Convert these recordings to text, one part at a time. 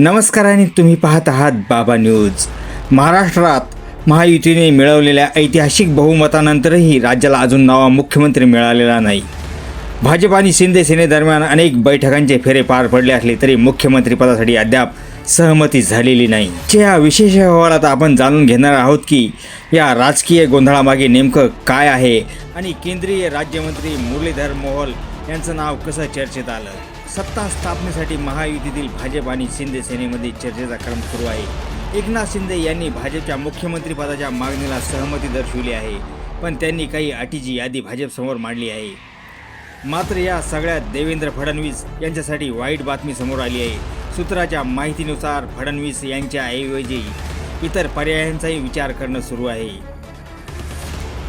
नमस्कार आणि तुम्ही पाहत आहात बाबा न्यूज. महाराष्ट्रात महायुतीने मिळवलेल्या ऐतिहासिक बहुमतानंतरही राज्याला अजून नवा मुख्यमंत्री मिळालेला नाही. भाजप आणि शिंदे सेनेदरम्यान अनेक बैठकांचे फेरे पार पडले असले तरी मुख्यमंत्रीपदासाठी अद्याप सहमती झालेली नाही. या विशेष अहवालात आपण जाणून घेणार आहोत की या राजकीय गोंधळामागे नेमकं काय आहे आणि केंद्रीय राज्यमंत्री मुरलीधर मोहल यांचं नाव कसं चर्चेत आलं? सत्ता स्थापनेसाठी महायुतीतील भाजप आणि शिंदे सेनेमध्ये चर्चेचा क्रम सुरू आहे. एकनाथ शिंदे यांनी भाजपच्या मुख्यमंत्रीपदाच्या मागणीला सहमती दर्शवली आहे पण त्यांनी काही अटीची यादी भाजपसमोर मांडली आहे. मात्र या सगळ्यात देवेंद्र फडणवीस यांच्यासाठी वाईट बातमी समोर आली आहे. सूत्राच्या माहितीनुसार फडणवीस यांच्याऐवजी इतर पर्यायांचाही विचार करणं सुरू आहे.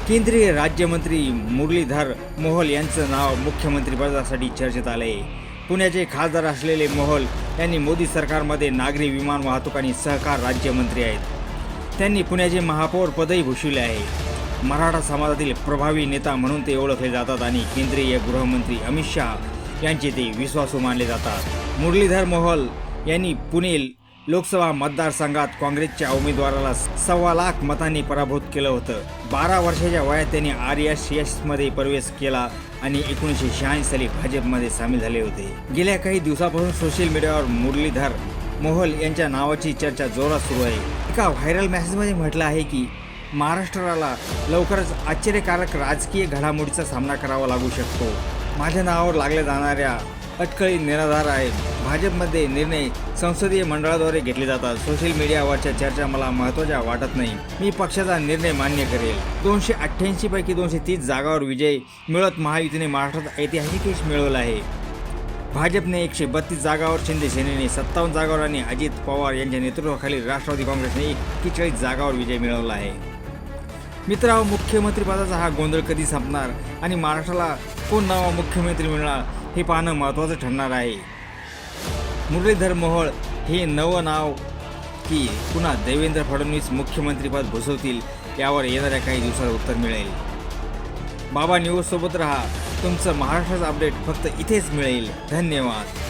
केंद्रीय राज्यमंत्री मुरलीधर मोहल यांचं नाव मुख्यमंत्रीपदासाठी चर्चेत आलं आहे पुण्याचे खासदार असलेले मोहल यांनी मोदी सरकारमध्ये नागरी विमान वाहतूक आणि सहकार राज्यमंत्री आहेत. त्यांनी पुण्याचे महापौर पदही भूषविले आहे. मराठा समाजातील प्रभावी नेता म्हणून ते ओळखले जातात आणि केंद्रीय गृहमंत्री अमित शहा यांचे ते विश्वासू मानले जातात. मुरलीधर मोहल यांनी पुणे लोकसभा मतदारसंघात काँग्रेसच्या उमेदवाराला सव्वा लाख मतांनी पराभूत केलं होतं. बारा वर्षाच्या वयात त्यांनी आर एस एसमध्ये प्रवेश केला आणि एकोणीसशे शहाऐंशी साली भाजपमध्ये सामील झाले होते. गेल्या काही दिवसापासून सोशल मीडियावर मुरलीधर मोहल यांच्या नावाची चर्चा जोरात सुरू आहे. एका व्हायरल मेसेजमध्ये म्हटलं आहे की महाराष्ट्राला लवकरच आश्चर्यकारक राजकीय घडामोडीचा सामना करावा लागू शकतो. माझ्या नावावर लागल्या जाणाऱ्या अटकळी निराधार आहेत. भाजपमध्ये निर्णय संसदीय मंडळाद्वारे घेतले जातात. सोशल मीडियावरच्या चर्चा मला महत्त्वाच्या वाटत नाही. मी पक्षाचा निर्णय मान्य करेल. दोनशे अठ्ठ्याऐंशी पैकी दोनशे तीस जागावर विजय मिळत महायुतीने महाराष्ट्रात ऐतिहासिक यश मिळवलं आहे. भाजपने एकशे बत्तीस जागावर शिंदे सेनेने सत्तावन्न जागावर आणि अजित पवार यांच्या नेतृत्वाखाली राष्ट्रवादी काँग्रेसने एक्केचाळीस जागावर विजय मिळवला आहे. मित्रांनो मुख्यमंत्रीपदाचा हा गोंधळ कधी संपणार आणि महाराष्ट्राला कोण नवा मुख्यमंत्री मिळणार? हे पाहणं महत्त्वाचं ठरणार आहे. मुरलीधर मोहोळ हे नवं नाव की पुन्हा देवेंद्र फडणवीस मुख्यमंत्रीपद भुसवतील यावर येणाऱ्या काही दिवसात उत्तर मिळेल. बाबा न्यूजसोबत राहा रहा तुमचं महाराष्ट्राचं अपडेट फक्त इथेच मिळेल. धन्यवाद.